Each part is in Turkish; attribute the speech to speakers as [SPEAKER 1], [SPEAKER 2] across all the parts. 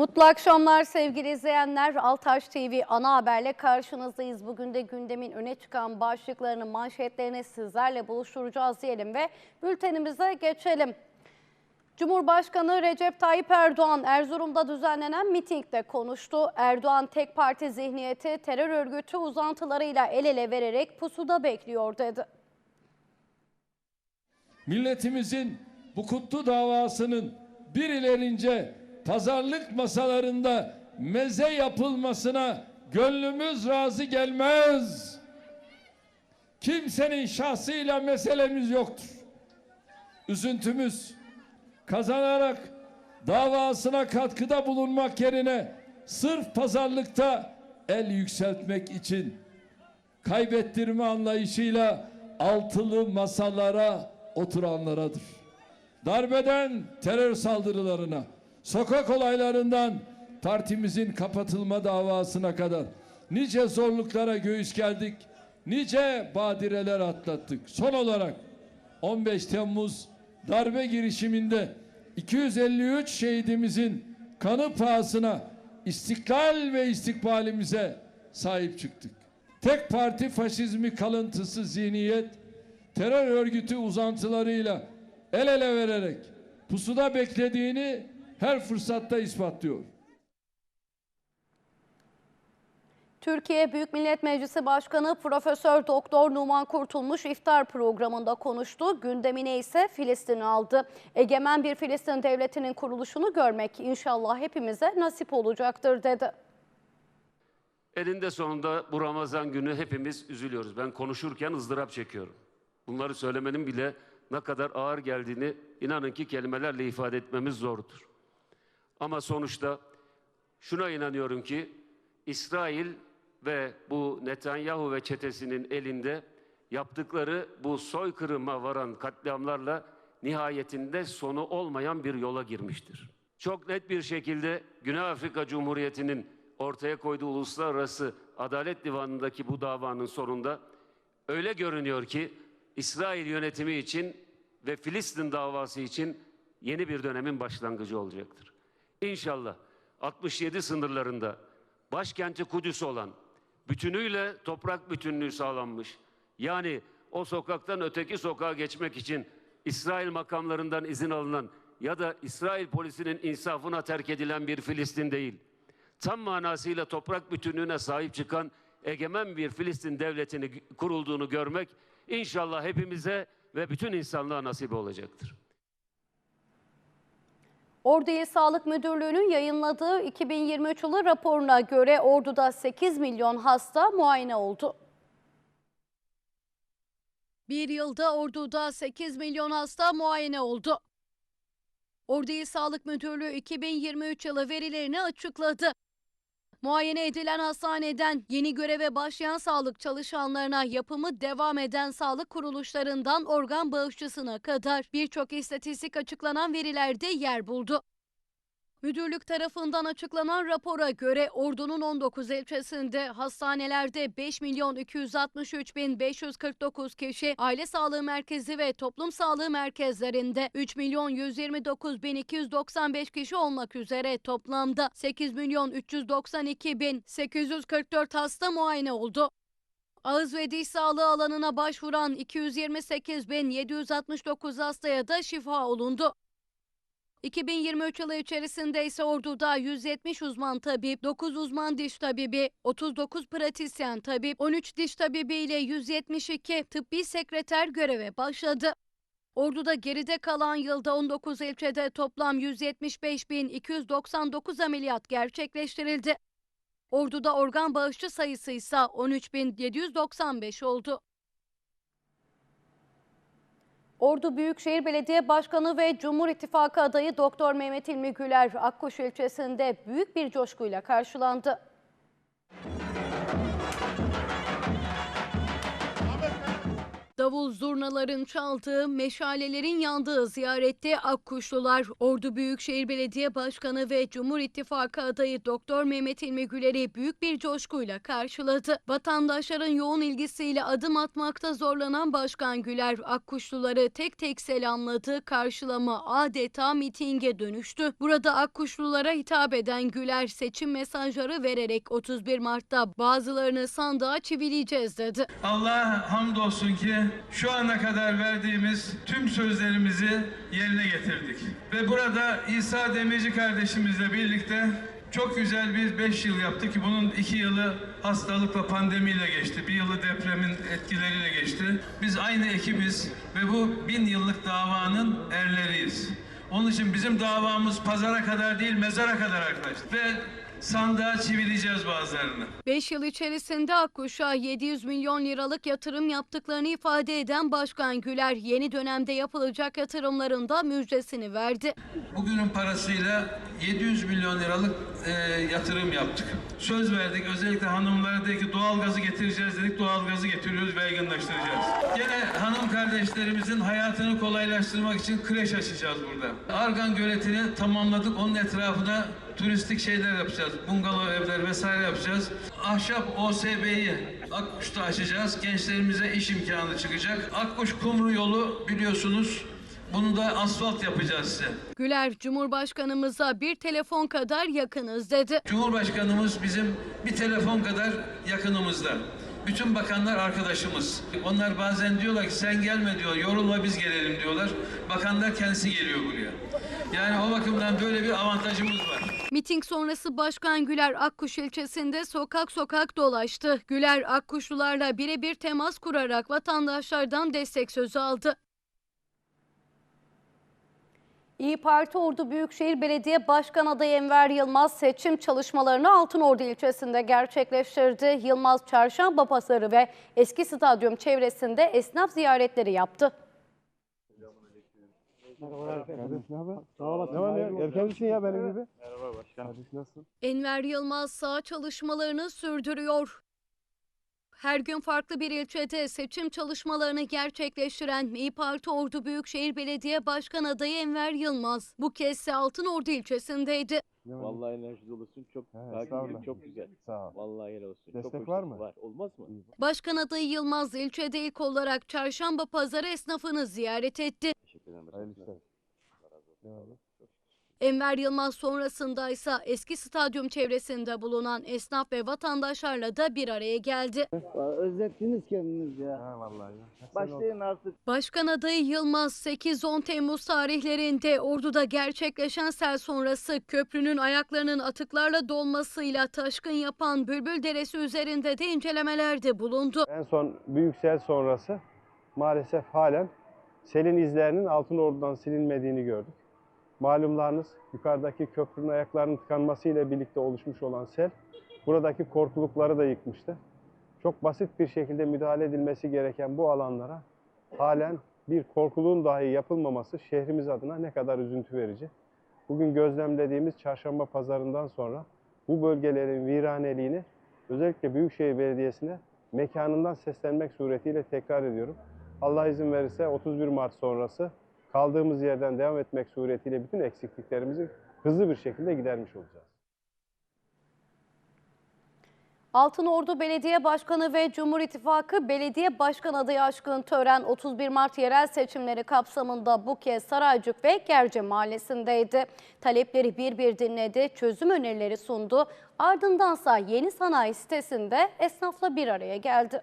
[SPEAKER 1] Mutlu akşamlar sevgili izleyenler. Altaş TV ana haberle karşınızdayız. Bugün de gündemin öne çıkan başlıklarını, manşetlerini sizlerle buluşturacağız diyelim ve bültenimize geçelim. Cumhurbaşkanı Recep Tayyip Erdoğan Erzurum'da düzenlenen mitingde konuştu. Erdoğan tek parti zihniyeti terör örgütü uzantılarıyla el ele vererek pusuda bekliyor dedi.
[SPEAKER 2] milletimizin bu kutlu davasının bir ilerince pazarlık masalarında meze yapılmasına gönlümüz razı gelmez. Kimsenin şahsıyla meselemiz yoktur. Üzüntümüz kazanarak davasına katkıda bulunmak yerine sırf pazarlıkta el yükseltmek için kaybettirme anlayışıyla altılı masalara oturanlaradır. Darbeden terör saldırılarına, sokak olaylarından partimizin kapatılma davasına kadar nice zorluklara göğüs geldik, nice badireler atlattık. Son olarak 15 Temmuz darbe girişiminde 253 şehidimizin kanı pahasına istiklal ve istikbalimize sahip çıktık. Tek parti faşizmi kalıntısı zihniyet terör örgütü uzantılarıyla el ele vererek pusuda beklediğini her fırsatta ispatlıyor.
[SPEAKER 1] Türkiye Büyük Millet Meclisi Başkanı Profesör Doktor Numan Kurtulmuş iftar programında konuştu. Gündemine ise Filistin aldı. Egemen bir Filistin devletinin kuruluşunu görmek inşallah hepimize nasip olacaktır dedi.
[SPEAKER 3] Elinde sonunda bu Ramazan günü hepimiz üzülüyoruz. Ben konuşurken ızdırap çekiyorum. Bunları söylemenin bile ne kadar ağır geldiğini inanın ki kelimelerle ifade etmemiz zordur. Ama sonuçta şuna inanıyorum ki İsrail ve bu Netanyahu ve çetesinin elinde yaptıkları bu soykırıma varan katliamlarla nihayetinde sonu olmayan bir yola girmiştir. Çok net bir şekilde Güney Afrika Cumhuriyeti'nin ortaya koyduğu uluslararası adalet divanındaki bu davanın sonunda öyle görünüyor ki İsrail yönetimi için ve Filistin davası için yeni bir dönemin başlangıcı olacaktır. İnşallah 67 sınırlarında başkenti Kudüs olan bütünüyle toprak bütünlüğü sağlanmış. Yani o sokaktan öteki sokağa geçmek için İsrail makamlarından izin alınan ya da İsrail polisinin insafına terk edilen bir Filistin değil. Tam manasıyla toprak bütünlüğüne sahip çıkan egemen bir Filistin devletini kurulduğunu görmek inşallah hepimize ve bütün insanlığa nasip olacaktır.
[SPEAKER 1] Ordu İl Sağlık Müdürlüğü'nün yayınladığı 2023 yılı raporuna göre Ordu'da 8 milyon hasta muayene oldu. Bir yılda Ordu'da 8 milyon hasta muayene oldu. Ordu İl Sağlık Müdürlüğü 2023 yılı verilerini açıkladı. Muayene edilen hastaneden yeni göreve başlayan sağlık çalışanlarına yapımı devam eden sağlık kuruluşlarından organ bağışçısına kadar birçok istatistik açıklanan verilerde yer buldu. Müdürlük tarafından açıklanan rapora göre Ordu'nun 19 ilçesinde hastanelerde 5 milyon 263 bin 549 kişi, aile sağlığı merkezi ve toplum sağlığı merkezlerinde 3 milyon 129 bin 295 kişi olmak üzere toplamda 8 milyon 392 bin 844 hasta muayene oldu. Ağız ve diş sağlığı alanına başvuran 228 bin 769 hastaya da şifa olundu. 2023 yılı içerisinde ise Ordu'da 170 uzman tabip, 9 uzman diş tabibi, 39 pratisyen tabip, 13 diş tabibi ile 172 tıbbi sekreter göreve başladı. Ordu'da geride kalan yılda 19 ilçede toplam 175.299 ameliyat gerçekleştirildi. Ordu'da organ bağışçı sayısı ise 13.795 oldu. Ordu Büyükşehir Belediye Başkanı ve Cumhur İttifakı adayı Doktor Mehmet İlmi Güler Akkuş ilçesinde büyük bir coşkuyla karşılandı. Davul zurnaların çaldığı, meşalelerin yandığı ziyarette Akkuşlular, Ordu Büyükşehir Belediye Başkanı ve Cumhur İttifakı adayı Doktor Mehmet İlmi Güler'i büyük bir coşkuyla karşıladı. Vatandaşların yoğun ilgisiyle adım atmakta zorlanan Başkan Güler, Akkuşluları tek tek selamladı, karşılama adeta mitinge dönüştü. Burada Akkuşlulara hitap eden Güler seçim mesajları vererek 31 Mart'ta bazılarını sandığa çivileyeceğiz dedi.
[SPEAKER 4] Allah'a hamdolsun ki şu ana kadar verdiğimiz tüm sözlerimizi yerine getirdik. Ve burada İsa Demirci kardeşimizle birlikte çok güzel bir 5 yıl yaptık ki bunun 2 yılı hastalıkla pandemiyle geçti. Bir yılı depremin etkileriyle geçti. Biz aynı ekibiz ve bu bin yıllık davanın erleriyiz. Onun için bizim davamız pazara kadar değil mezara kadar arkadaşlar. Ve sandığa çivileyeceğiz bazılarını.
[SPEAKER 1] 5 yıl içerisinde Akkuş'a 700 milyon liralık yatırım yaptıklarını ifade eden Başkan Güler yeni dönemde yapılacak yatırımların da müjdesini verdi.
[SPEAKER 4] Bugünün parasıyla 700 milyon liralık e, yatırım yaptık. Söz verdik özellikle hanımlara dedik ki doğalgazı getireceğiz dedik doğalgazı getiriyoruz ve yaygınlaştıracağız. Gene hanım kardeşlerimizin hayatını kolaylaştırmak için kreş açacağız burada. Argan göletini tamamladık onun etrafına turistik şeyler yapacağız. Bungalov evler vesaire yapacağız. Ahşap OSB'yi Akkuş'ta açacağız. Gençlerimize iş imkanı çıkacak. Akkuş Kumru yolu biliyorsunuz bunu da asfalt yapacağız size.
[SPEAKER 1] Güler, Cumhurbaşkanımıza bir telefon kadar yakınız dedi.
[SPEAKER 4] Cumhurbaşkanımız bizim bir telefon kadar yakınımızda. Bütün bakanlar arkadaşımız. Onlar bazen diyorlar ki sen gelme diyor, yorulma biz gelelim diyorlar. Bakanlar kendisi geliyor buraya. Yani o bakımdan böyle bir avantajımız var.
[SPEAKER 1] Miting sonrası Başkan Güler Akkuş ilçesinde sokak sokak dolaştı. Güler Akkuşlularla birebir temas kurarak vatandaşlardan destek sözü aldı. İyi Parti Ordu Büyükşehir Belediye Başkan adayı Enver Yılmaz seçim çalışmalarını Altınordu ilçesinde gerçekleştirdi. Yılmaz çarşamba pazarı ve eski stadyum çevresinde esnaf ziyaretleri yaptı.
[SPEAKER 5] Kardeş ne haber? Sağ olasın. Ne var ne yok? Erkencisin ya benim gibi.
[SPEAKER 6] Merhaba başkanım.
[SPEAKER 5] Kardeş nasılsın?
[SPEAKER 1] Enver Yılmaz sağ çalışmalarını sürdürüyor. Her gün farklı bir ilçede seçim çalışmalarını gerçekleştiren İYİ Parti Ordu Büyükşehir Belediye Başkan adayı Enver Yılmaz bu kez ise Altınordu ilçesindeydi.
[SPEAKER 5] Ne var?
[SPEAKER 6] Vallahi enerji dolusun. Çok
[SPEAKER 5] He,
[SPEAKER 6] takip çok güzel.
[SPEAKER 5] Sağ ol.
[SPEAKER 6] Vallahi helal olsun.
[SPEAKER 5] Destek
[SPEAKER 6] çok
[SPEAKER 5] var mı?
[SPEAKER 6] Var. Olmaz mı?
[SPEAKER 1] Başkan adayı Yılmaz ilçede ilk olarak çarşamba pazarı esnafını ziyaret etti.
[SPEAKER 6] Teşekkür ederim.
[SPEAKER 5] Hayırlı işler.
[SPEAKER 1] Enver Yılmaz sonrasında ise eski stadyum çevresinde bulunan esnaf ve vatandaşlarla da bir araya geldi.
[SPEAKER 7] Özlettiniz kendiniz ya.
[SPEAKER 5] Ha vallahi ya.
[SPEAKER 7] Başlayın artık.
[SPEAKER 1] Başkan adayı Yılmaz 8-10 Temmuz tarihlerinde Ordu'da gerçekleşen sel sonrası köprünün ayaklarının atıklarla dolmasıyla taşkın yapan Bülbül Deresi üzerinde de incelemelerde bulundu.
[SPEAKER 5] En son büyük sel sonrası maalesef halen selin izlerinin Altınordu'dan silinmediğini gördük. Malumlarınız yukarıdaki köprünün ayaklarının tıkanmasıyla birlikte oluşmuş olan sel buradaki korkulukları da yıkmıştı. Çok basit bir şekilde müdahale edilmesi gereken bu alanlara halen bir korkuluğun dahi yapılmaması şehrimiz adına ne kadar üzüntü verici. Bugün gözlemlediğimiz çarşamba pazarından sonra bu bölgelerin viraneliğini özellikle Büyükşehir Belediyesi'ne mekanından seslenmek suretiyle tekrar ediyorum. Allah izin verirse 31 Mart sonrası kaldığımız yerden devam etmek suretiyle bütün eksikliklerimizi hızlı bir şekilde gidermiş olacağız.
[SPEAKER 1] Altınordu Belediye Başkanı ve Cumhur İttifakı Belediye Başkan adayı aşkın tören 31 Mart yerel seçimleri kapsamında bu kez Saraycık ve Gerce mahallesindeydi. Talepleri bir bir dinledi, çözüm önerileri sundu. Ardındansa yeni sanayi sitesinde esnafla bir araya geldi.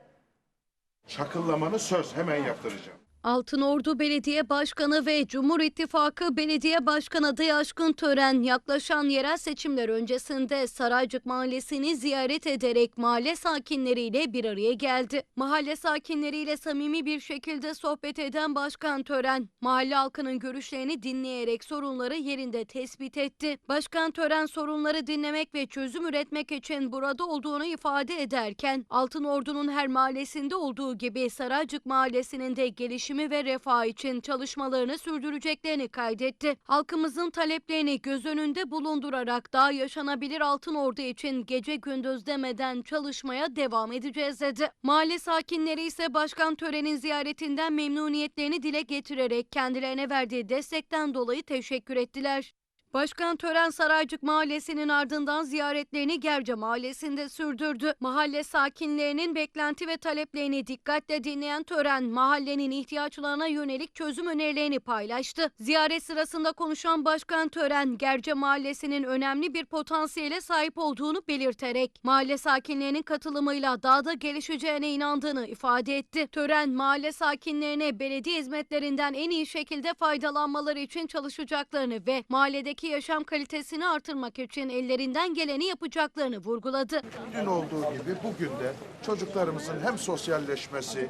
[SPEAKER 8] Çakıllamanı söz hemen yaptıracağım.
[SPEAKER 1] Altınordu Belediye Başkanı ve Cumhur İttifakı Belediye Başkan adayı aşkın tören yaklaşan yerel seçimler öncesinde Saraycık Mahallesi'ni ziyaret ederek mahalle sakinleriyle bir araya geldi. Mahalle sakinleriyle samimi bir şekilde sohbet eden Başkan Tören, mahalle halkının görüşlerini dinleyerek sorunları yerinde tespit etti. Başkan Tören sorunları dinlemek ve çözüm üretmek için burada olduğunu ifade ederken, Altınordu'nun her mahallesinde olduğu gibi Saraycık Mahallesi'nin de gelişimi gelişimi ve refah için çalışmalarını sürdüreceklerini kaydetti. Halkımızın taleplerini göz önünde bulundurarak daha yaşanabilir Altın Ordu için gece gündüz demeden çalışmaya devam edeceğiz dedi. Mahalle sakinleri ise başkan törenin ziyaretinden memnuniyetlerini dile getirerek kendilerine verdiği destekten dolayı teşekkür ettiler. Başkan Tören Saraycık Mahallesi'nin ardından ziyaretlerini Gerce Mahallesi'nde sürdürdü. Mahalle sakinlerinin beklenti ve taleplerini dikkatle dinleyen Tören, mahallenin ihtiyaçlarına yönelik çözüm önerilerini paylaştı. Ziyaret sırasında konuşan Başkan Tören, Gerce Mahallesi'nin önemli bir potansiyele sahip olduğunu belirterek, mahalle sakinlerinin katılımıyla daha da gelişeceğine inandığını ifade etti. Tören, mahalle sakinlerine belediye hizmetlerinden en iyi şekilde faydalanmaları için çalışacaklarını ve mahalledeki yaşam kalitesini artırmak için ellerinden geleni yapacaklarını vurguladı.
[SPEAKER 8] Dün olduğu gibi bugün de çocuklarımızın hem sosyalleşmesi,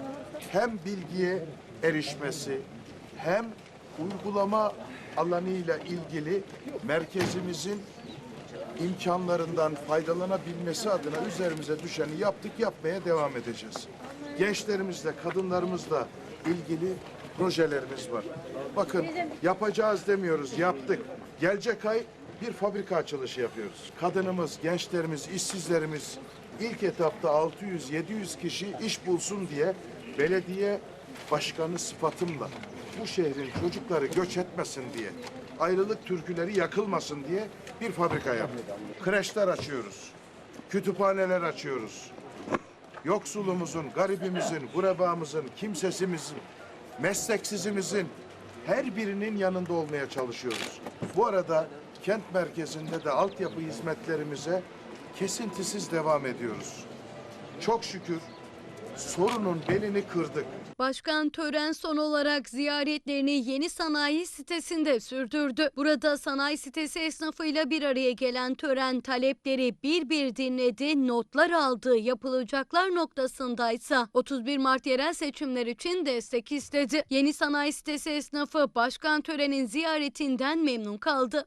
[SPEAKER 8] hem bilgiye erişmesi, hem uygulama alanıyla ilgili merkezimizin imkanlarından faydalanabilmesi adına üzerimize düşeni yaptık, yapmaya devam edeceğiz. Gençlerimizle, kadınlarımızla ilgili projelerimiz var. Bakın yapacağız demiyoruz, yaptık. Gelecek ay bir fabrika açılışı yapıyoruz. Kadınımız, gençlerimiz, işsizlerimiz ilk etapta 600-700 kişi iş bulsun diye belediye başkanı sıfatımla bu şehrin çocukları göç etmesin diye, ayrılık türküleri yakılmasın diye bir fabrika yaptık. Kreşler açıyoruz, kütüphaneler açıyoruz. Yoksulumuzun, garibimizin, gurebamızın, kimsesimizin, mesleksizimizin her birinin yanında olmaya çalışıyoruz. Bu arada kent merkezinde de altyapı hizmetlerimize kesintisiz devam ediyoruz. Çok şükür sorunun belini kırdık.
[SPEAKER 1] Başkan Tören son olarak ziyaretlerini yeni sanayi sitesinde sürdürdü. Burada sanayi sitesi esnafıyla bir araya gelen Tören talepleri bir bir dinledi, notlar aldı. Yapılacaklar noktasındaysa 31 Mart yerel seçimler için destek istedi. Yeni sanayi sitesi esnafı Başkan Tören'in ziyaretinden memnun kaldı.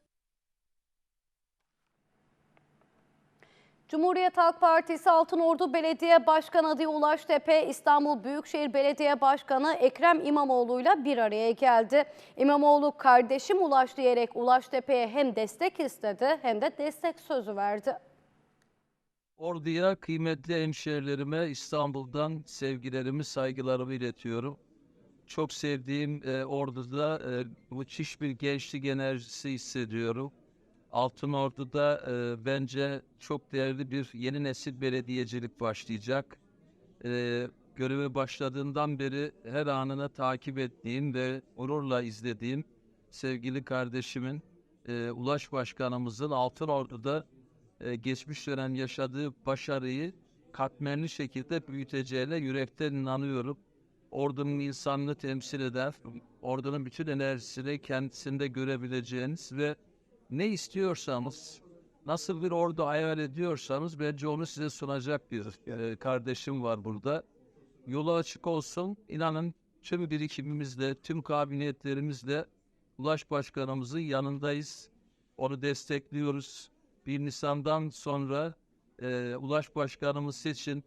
[SPEAKER 1] Cumhuriyet Halk Partisi Altınordu Belediye Başkanı adayı Ulaş Tepe, İstanbul Büyükşehir Belediye Başkanı Ekrem İmamoğlu'yla bir araya geldi. İmamoğlu kardeşim Ulaş diyerek Ulaş Tepe'ye hem destek istedi hem de destek sözü verdi.
[SPEAKER 9] Ordu'ya kıymetli hemşehrilerime İstanbul'dan sevgilerimi, saygılarımı iletiyorum. Çok sevdiğim e, Ordu'da e, müthiş bir gençlik enerjisi hissediyorum. Altın Ordu'da e, bence çok değerli bir yeni nesil belediyecilik başlayacak. E, göreve başladığından beri her anını takip ettiğim ve onurla izlediğim sevgili kardeşimin, e, Ulaş Başkanımızın Altın Ordu'da e, geçmiş dönem yaşadığı başarıyı katmerli şekilde büyüteceğine yürekten inanıyorum. Ordunun insanlığı temsil eder, ordunun bütün enerjisini kendisinde görebileceğiniz ve ne istiyorsanız, nasıl bir ordu hayal ediyorsanız bence onu size sunacak bir e, kardeşim var burada. Yolu açık olsun, inanın tüm birikimimizle, tüm kabiliyetlerimizle Ulaş Başkanımızın yanındayız. Onu destekliyoruz. 1 Nisan'dan sonra e, Ulaş Başkanımız seçin.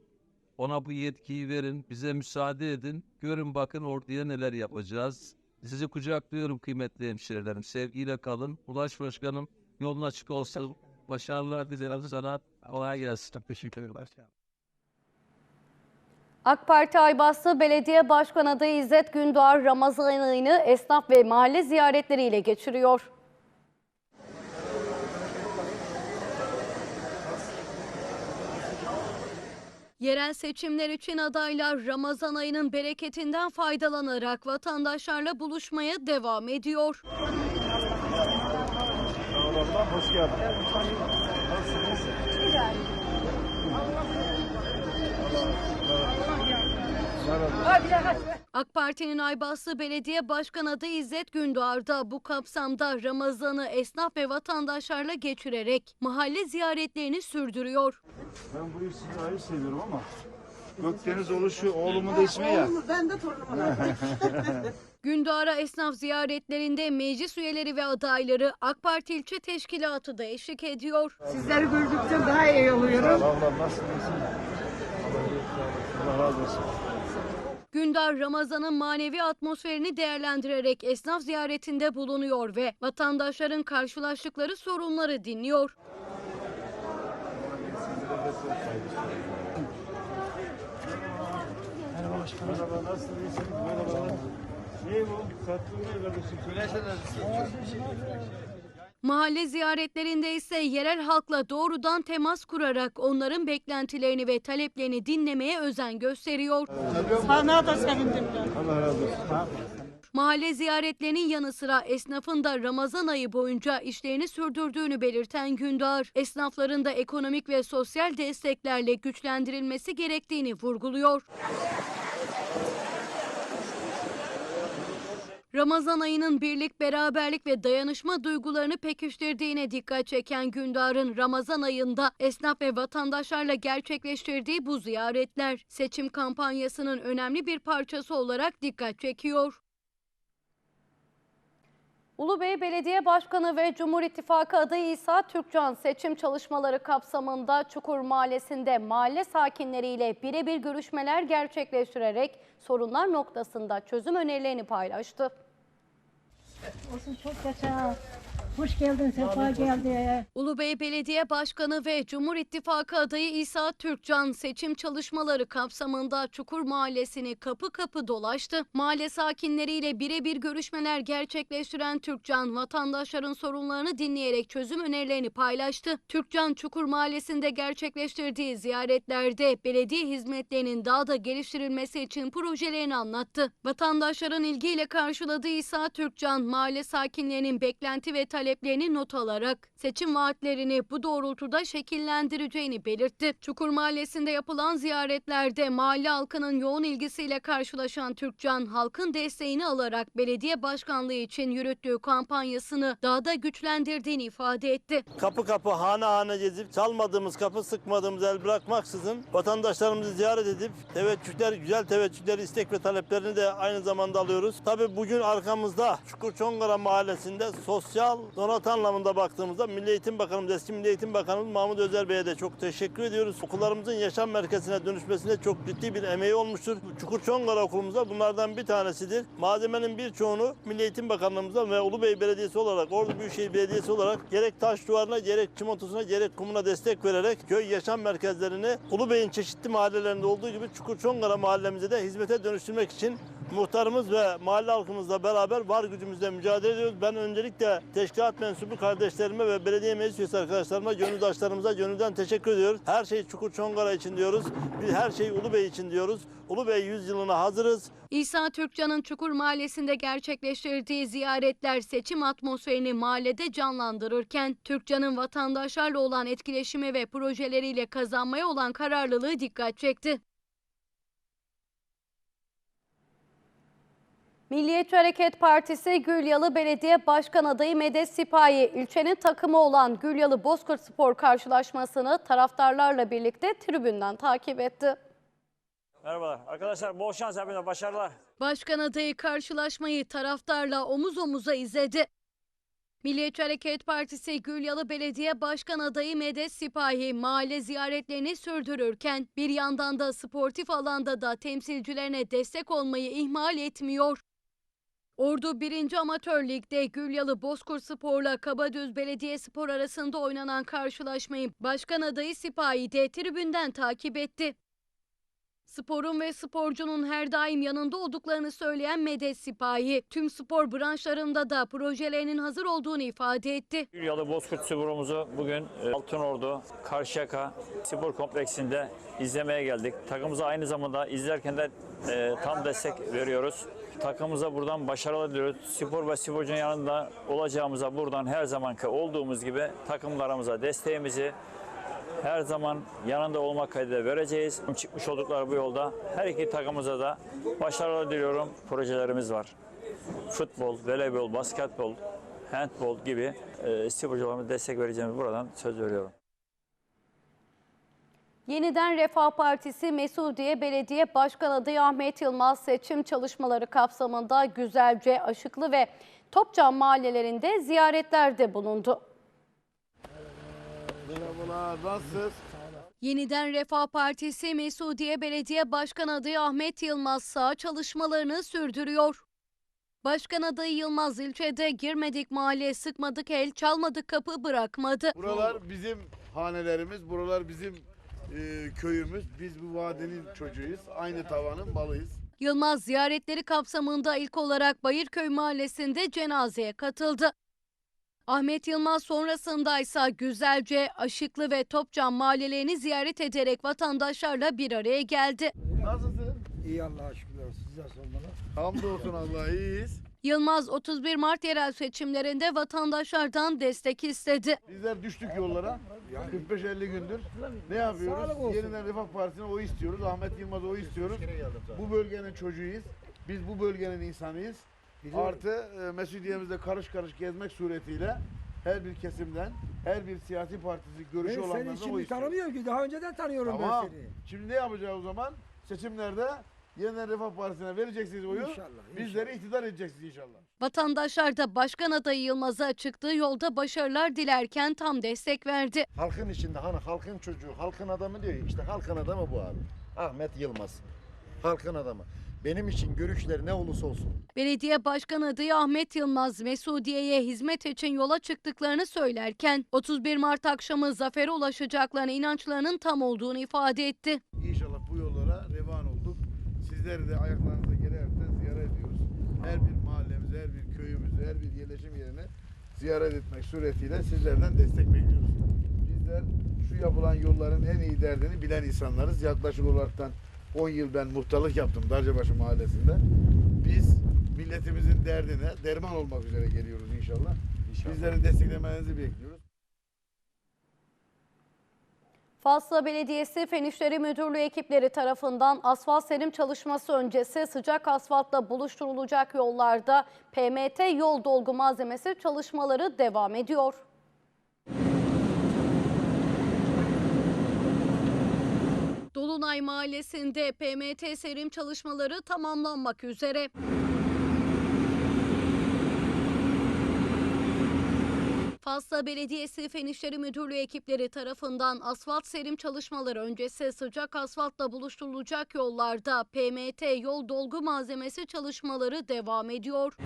[SPEAKER 9] Ona bu yetkiyi verin. Bize müsaade edin. Görün bakın orduya neler yapacağız. Sizi kucaklıyorum kıymetli hemşehrilerim. Sevgiyle kalın. Ulaş Başkanım yolun açık olsun. Başarılar dilerim sana. Kolay gelsin. Teşekkür ederim.
[SPEAKER 1] AK Parti Aybastı Belediye Başkan adayı İzzet Gündoğar Ramazan ayını esnaf ve mahalle ziyaretleriyle geçiriyor. Yerel seçimler için adaylar Ramazan ayının bereketinden faydalanarak vatandaşlarla buluşmaya devam ediyor. AK Parti'nin Aybastı Belediye Başkan adayı İzzet Gündoğar da bu kapsamda Ramazan'ı esnaf ve vatandaşlarla geçirerek mahalle ziyaretlerini sürdürüyor.
[SPEAKER 10] Ben bu ismi ayrı seviyorum ama Gökdeniz oluşu oğlumun da ismi ya.
[SPEAKER 1] Gündoğar'a esnaf ziyaretlerinde meclis üyeleri ve adayları AK Parti ilçe teşkilatı da eşlik ediyor.
[SPEAKER 7] Sizleri gördükçe daha iyi oluyorum.
[SPEAKER 10] Allah Allah nasıl iyisin? Allah razı olsun.
[SPEAKER 1] Gündar Ramazan'ın manevi atmosferini değerlendirerek esnaf ziyaretinde bulunuyor ve vatandaşların karşılaştıkları sorunları dinliyor.
[SPEAKER 10] Merhaba, nasılsınız? Merhaba. Ne bu? Sattığın ne kardeşim? Söylesene.
[SPEAKER 1] Mahalle ziyaretlerinde ise yerel halkla doğrudan temas kurarak onların beklentilerini ve taleplerini dinlemeye özen gösteriyor.
[SPEAKER 7] Sana da sevindim ben.
[SPEAKER 10] Allah razı olsun.
[SPEAKER 1] Mahalle ziyaretlerinin yanı sıra esnafın da Ramazan ayı boyunca işlerini sürdürdüğünü belirten Gündar, esnafların da ekonomik ve sosyal desteklerle güçlendirilmesi gerektiğini vurguluyor. Ramazan ayının birlik, beraberlik ve dayanışma duygularını pekiştirdiğine dikkat çeken Gündar'ın Ramazan ayında esnaf ve vatandaşlarla gerçekleştirdiği bu ziyaretler seçim kampanyasının önemli bir parçası olarak dikkat çekiyor. Ulubey Belediye Başkanı ve Cumhur İttifakı adayı İsa Türkcan seçim çalışmaları kapsamında Çukur Mahallesi'nde mahalle sakinleriyle birebir görüşmeler gerçekleştirerek sorunlar noktasında çözüm önerilerini paylaştı.
[SPEAKER 11] Olsun çok yaşa. Hoş geldin, sefa geldi.
[SPEAKER 1] Ulubey Belediye Başkanı ve Cumhur İttifakı adayı İsa Türkcan seçim çalışmaları kapsamında Çukur Mahallesi'ni kapı kapı dolaştı. Mahalle sakinleriyle birebir görüşmeler gerçekleştiren Türkcan vatandaşların sorunlarını dinleyerek çözüm önerilerini paylaştı. Türkcan Çukur Mahallesi'nde gerçekleştirdiği ziyaretlerde belediye hizmetlerinin daha da geliştirilmesi için projelerini anlattı. Vatandaşların ilgiyle karşıladığı İsa Türkcan mahalle sakinlerinin beklenti ve taleplerini not alarak seçim vaatlerini bu doğrultuda şekillendireceğini belirtti. Çukur Mahallesi'nde yapılan ziyaretlerde mahalle halkının yoğun ilgisiyle karşılaşan Türkcan halkın desteğini alarak belediye başkanlığı için yürüttüğü kampanyasını daha da güçlendirdiğini ifade etti.
[SPEAKER 12] Kapı kapı hane hane gezip çalmadığımız kapı sıkmadığımız el bırakmaksızın vatandaşlarımızı ziyaret edip teveccühler, güzel teveccühler, istek ve taleplerini de aynı zamanda alıyoruz. Tabii bugün arkamızda Çukur Çongara Mahallesi'nde sosyal donat anlamında baktığımızda Milli Eğitim Bakanımız, eski Milli Eğitim Bakanımız Mahmut Özer Bey'e de çok teşekkür ediyoruz. Okullarımızın yaşam merkezine dönüşmesinde çok ciddi bir emeği olmuştur. Çukur Çongara okulumuzda bunlardan bir tanesidir. Malzemenin birçoğunu Milli Eğitim Bakanlığımızdan ve Ulubey Belediyesi olarak, Ordu Büyükşehir Belediyesi olarak gerek taş duvarına, gerek çimentosuna, gerek kumuna destek vererek köy yaşam merkezlerini Ulubey'in çeşitli mahallelerinde olduğu gibi Çukur Çongara mahallemize de hizmete dönüştürmek için muhtarımız ve mahalle halkımızla beraber var gücümüzle mücadele ediyoruz. Ben öncelikle teşkilat mensubu kardeşlerime ve belediye meclis üyesi arkadaşlarıma, gönüldaşlarımıza gönülden teşekkür ediyoruz. Her şey Çukur Çongara için diyoruz. Biz her şey Ulubey için diyoruz. Ulubey 100 yılına hazırız.
[SPEAKER 1] İsa Türkcan'ın Çukur Mahallesi'nde gerçekleştirdiği ziyaretler seçim atmosferini mahallede canlandırırken Türkcan'ın vatandaşlarla olan etkileşimi ve projeleriyle kazanmaya olan kararlılığı dikkat çekti. Milliyetçi Hareket Partisi Gülyalı Belediye Başkan adayı Medet Sipahi ilçenin takımı olan Gülyalı Bozkurt Spor karşılaşmasını taraftarlarla birlikte tribünden takip etti.
[SPEAKER 6] Merhabalar. Arkadaşlar bol şans hepinize başarılar.
[SPEAKER 1] Başkan adayı karşılaşmayı taraftarla omuz omuza izledi. Milliyetçi Hareket Partisi Gülyalı Belediye Başkan adayı Medet Sipahi mahalle ziyaretlerini sürdürürken bir yandan da sportif alanda da temsilcilerine destek olmayı ihmal etmiyor. Ordu 1. Amatör Lig'de Gülyalı Bozkurt Spor'la Kabadüz Belediyespor arasında oynanan karşılaşmayı başkan adayı Sipahi de tribünden takip etti. Sporun ve sporcunun her daim yanında olduklarını söyleyen Medet Sipahi, tüm spor branşlarında da projelerinin hazır olduğunu ifade etti.
[SPEAKER 6] Gülyalı Bozkurt sporumuzu bugün e, Altınordu, Karşıyaka spor kompleksinde izlemeye geldik. Takımımıza aynı zamanda izlerken de e, tam destek veriyoruz. Takımımıza buradan başarılar diliyoruz. Spor ve sporcunun yanında olacağımıza buradan her zamanki olduğumuz gibi takımlarımıza desteğimizi her zaman yanında olmak kaydıyla vereceğiz. Çıkmış oldukları bu yolda her iki takımımıza da başarılar diliyorum. Projelerimiz var. Futbol, voleybol, basketbol, handbol gibi e, sporcularımıza destek vereceğimi buradan söz veriyorum.
[SPEAKER 1] Yeniden Refah Partisi Mesudiye Belediye Başkan adayı Ahmet Yılmaz seçim çalışmaları kapsamında Güzelce, Aşıklı ve Topçam mahallelerinde ziyaretlerde bulundu.
[SPEAKER 12] Merhabalar, nasılsınız?
[SPEAKER 1] Yeniden Refah Partisi Mesudiye Belediye Başkan adayı Ahmet Yılmaz sağ çalışmalarını sürdürüyor. Başkan adayı Yılmaz ilçede girmedik mahalle, sıkmadık el, çalmadık kapı bırakmadı.
[SPEAKER 13] Buralar bizim hanelerimiz, buralar bizim e, köyümüz. Biz bu vadenin çocuğuyuz. Aynı tavanın balıyız.
[SPEAKER 1] Yılmaz ziyaretleri kapsamında ilk olarak Bayırköy Mahallesi'nde cenazeye katıldı. Ahmet Yılmaz sonrasında ise Güzelce, Aşıklı ve Topçam mahallelerini ziyaret ederek vatandaşlarla bir araya geldi.
[SPEAKER 13] Nasılsın?
[SPEAKER 10] İyi Allah'a şükürler. Size sormalı.
[SPEAKER 13] Hamdolsun Allah'a iyiyiz.
[SPEAKER 1] Yılmaz 31 Mart yerel seçimlerinde vatandaşlardan destek istedi.
[SPEAKER 13] Bizler düştük yollara. 45-50 gündür. Ne yapıyoruz? Yeniden Refah Partisi'ne oy istiyoruz. Ahmet Yılmaz'a oy istiyoruz. Bu bölgenin çocuğuyuz. Biz bu bölgenin insanıyız. Artı e, Mesudiye'mizde karış karış gezmek suretiyle her bir kesimden, her bir siyasi partisi görüşü olanlardan oy istiyoruz.
[SPEAKER 10] tanımıyorum ki. Daha önceden tanıyorum
[SPEAKER 13] Tamam. Şimdi ne yapacağız o zaman? Seçimlerde yeniden Refah Partisi'ne vereceksiniz oyu. Bizleri iktidar edeceksiniz inşallah.
[SPEAKER 1] Vatandaşlar da başkan adayı Yılmaz'a çıktığı yolda başarılar dilerken tam destek verdi.
[SPEAKER 14] Halkın içinde hani halkın çocuğu, halkın adamı diyor. ya, İşte halkın adamı bu abi. Ahmet Yılmaz. Halkın adamı. Benim için görüşleri ne olursa olsun.
[SPEAKER 1] Belediye Başkan adayı Ahmet Yılmaz Mesudiye'ye hizmet için yola çıktıklarını söylerken 31 Mart akşamı zafere ulaşacaklarına inançlarının tam olduğunu ifade etti.
[SPEAKER 13] İnşallah bu olduk. Sizleri de ayaklarınıza gelerekten ziyaret ediyoruz. Her bir mahallemizi, her bir köyümüzü, her bir yerleşim yerini ziyaret etmek suretiyle sizlerden destek bekliyoruz. Bizler şu yapılan yolların en iyi derdini bilen insanlarız. Yaklaşık olaraktan 10 yıl ben muhtarlık yaptım Darcabaşı Mahallesi'nde. Biz milletimizin derdine derman olmak üzere geliyoruz inşallah. Bizlerin desteklemenizi bekliyoruz.
[SPEAKER 1] Fasla Belediyesi Fen İşleri Müdürlüğü ekipleri tarafından asfalt serim çalışması öncesi sıcak asfaltla buluşturulacak yollarda PMT yol dolgu malzemesi çalışmaları devam ediyor. Dolunay Mahallesi'nde PMT serim çalışmaları tamamlanmak üzere. Fasla Belediyesi Fen İşleri Müdürlüğü ekipleri tarafından asfalt serim çalışmaları öncesi sıcak asfaltla buluşturulacak yollarda PMT yol dolgu malzemesi çalışmaları devam ediyor.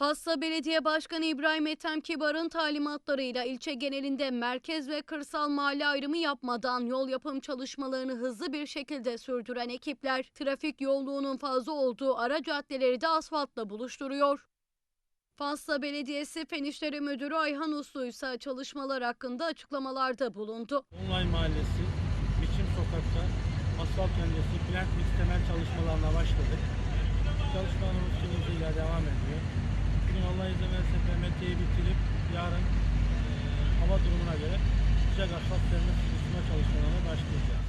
[SPEAKER 1] Fasla Belediye Başkanı İbrahim Ethem Kibar'ın talimatlarıyla ilçe genelinde merkez ve kırsal mahalle ayrımı yapmadan yol yapım çalışmalarını hızlı bir şekilde sürdüren ekipler trafik yoğunluğunun fazla olduğu ara caddeleri de asfaltla buluşturuyor. Fasla Belediyesi Fen İşleri Müdürü Ayhan Uslu ise çalışmalar hakkında açıklamalarda bulundu.
[SPEAKER 10] Online Mahallesi, Biçim Sokak'ta asfalt öncesi plant mix temel çalışmalarına başladık. Çalışmalarımız tüm devam ediyor. Bugün Allah izin verirse PMT'yi bitirip yarın eee, hava durumuna göre sıcak asfalt servis ısıtma çalışmalarına başlayacağız.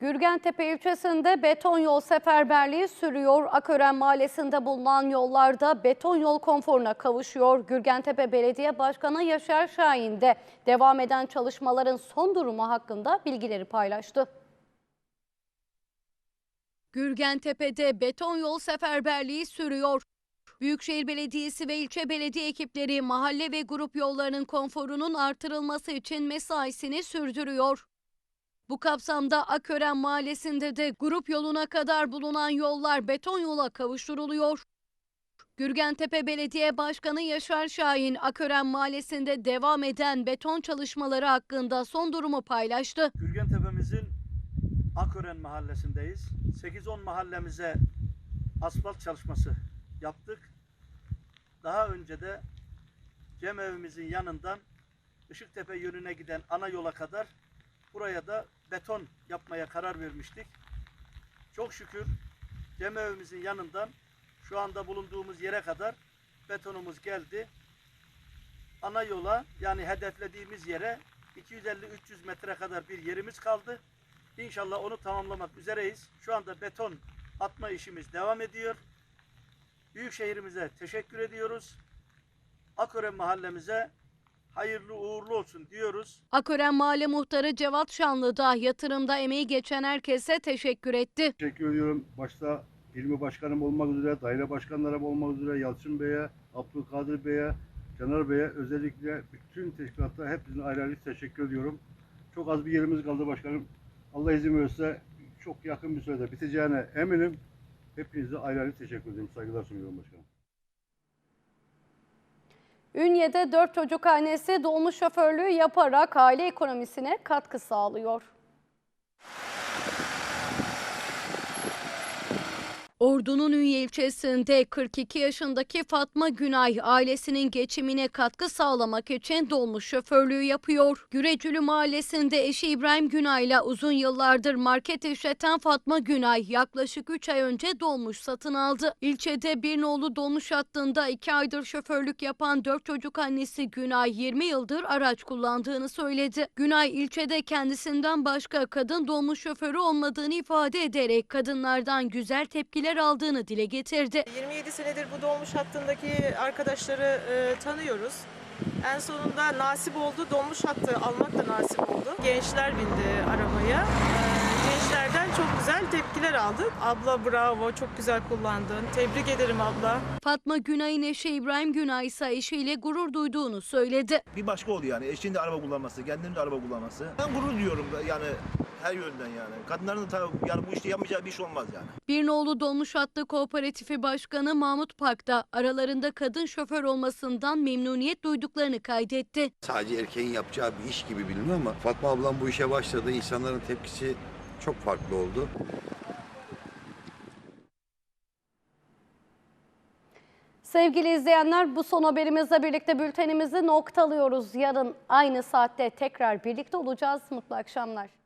[SPEAKER 1] Gürgentepe ilçesinde beton yol seferberliği sürüyor. Akören mahallesinde bulunan yollarda beton yol konforuna kavuşuyor. Gürgentepe Belediye Başkanı Yaşar Şahin de devam eden çalışmaların son durumu hakkında bilgileri paylaştı. Gürgentepe'de beton yol seferberliği sürüyor. Büyükşehir Belediyesi ve ilçe belediye ekipleri mahalle ve grup yollarının konforunun artırılması için mesaisini sürdürüyor. Bu kapsamda Akören Mahallesi'nde de grup yoluna kadar bulunan yollar beton yola kavuşturuluyor. Gürgentepe Belediye Başkanı Yaşar Şahin, Akören Mahallesi'nde devam eden beton çalışmaları hakkında son durumu paylaştı.
[SPEAKER 12] Gürgentepe'mizin Akören mahallesindeyiz. 8-10 mahallemize asfalt çalışması yaptık. Daha önce de Cem evimizin yanından Işıktepe yönüne giden ana yola kadar buraya da beton yapmaya karar vermiştik. Çok şükür Cem evimizin yanından şu anda bulunduğumuz yere kadar betonumuz geldi. Ana yola yani hedeflediğimiz yere 250-300 metre kadar bir yerimiz kaldı. İnşallah onu tamamlamak üzereyiz. Şu anda beton atma işimiz devam ediyor. Büyükşehirimize teşekkür ediyoruz. Akören mahallemize hayırlı uğurlu olsun diyoruz.
[SPEAKER 1] Akören Mahalle Muhtarı Cevat Şanlı da yatırımda emeği geçen herkese teşekkür etti.
[SPEAKER 10] Teşekkür ediyorum. Başta
[SPEAKER 15] ilmi başkanım olmak üzere, daire başkanlarım olmak üzere, Yalçın Bey'e, Abdülkadir Bey'e, Caner Bey'e özellikle bütün teşkilatta hepsine ayrı ayrı teşekkür ediyorum. Çok az bir yerimiz kaldı başkanım. Allah izin verirse çok yakın bir sürede biteceğine eminim. Hepinize ayrı ayrı teşekkür ederim. Saygılar sunuyorum başkanım.
[SPEAKER 1] Ünye'de 4 çocuk annesi dolmuş şoförlüğü yaparak aile ekonomisine katkı sağlıyor. Ordu'nun Ünye ilçesinde 42 yaşındaki Fatma Günay ailesinin geçimine katkı sağlamak için dolmuş şoförlüğü yapıyor. Gürecülü mahallesinde eşi İbrahim Günay'la uzun yıllardır market işleten Fatma Günay yaklaşık 3 ay önce dolmuş satın aldı. İlçede bir nolu dolmuş hattında 2 aydır şoförlük yapan 4 çocuk annesi Günay 20 yıldır araç kullandığını söyledi. Günay ilçede kendisinden başka kadın dolmuş şoförü olmadığını ifade ederek kadınlardan güzel tepkiler aldığını dile getirdi.
[SPEAKER 16] 27 senedir bu dolmuş hattındaki arkadaşları e, tanıyoruz. En sonunda nasip oldu. Dolmuş hattı almak da nasip oldu. Gençler bindi arabaya. E, gençlerden çok güzel tepkiler aldık. Abla bravo, çok güzel kullandın. Tebrik ederim abla.
[SPEAKER 1] Fatma Günay'ın eşi İbrahim Günay ise eşiyle gurur duyduğunu söyledi.
[SPEAKER 17] bir başka oldu yani. Eşinin de araba kullanması, kendinin de araba kullanması. Ben gurur duyuyorum yani her yönden yani. Kadınların da tabii yani bu işte yapmayacağı bir iş olmaz yani.
[SPEAKER 1] Birnoğlu Dolmuş Hattı Kooperatifi Başkanı Mahmut Pak da aralarında kadın şoför olmasından memnuniyet duyduklarını kaydetti.
[SPEAKER 14] Sadece erkeğin yapacağı bir iş gibi biliniyor ama Fatma ablam bu işe başladı. İnsanların tepkisi çok farklı oldu.
[SPEAKER 1] Sevgili izleyenler bu son haberimizle birlikte bültenimizi noktalıyoruz. Yarın aynı saatte tekrar birlikte olacağız. Mutlu akşamlar.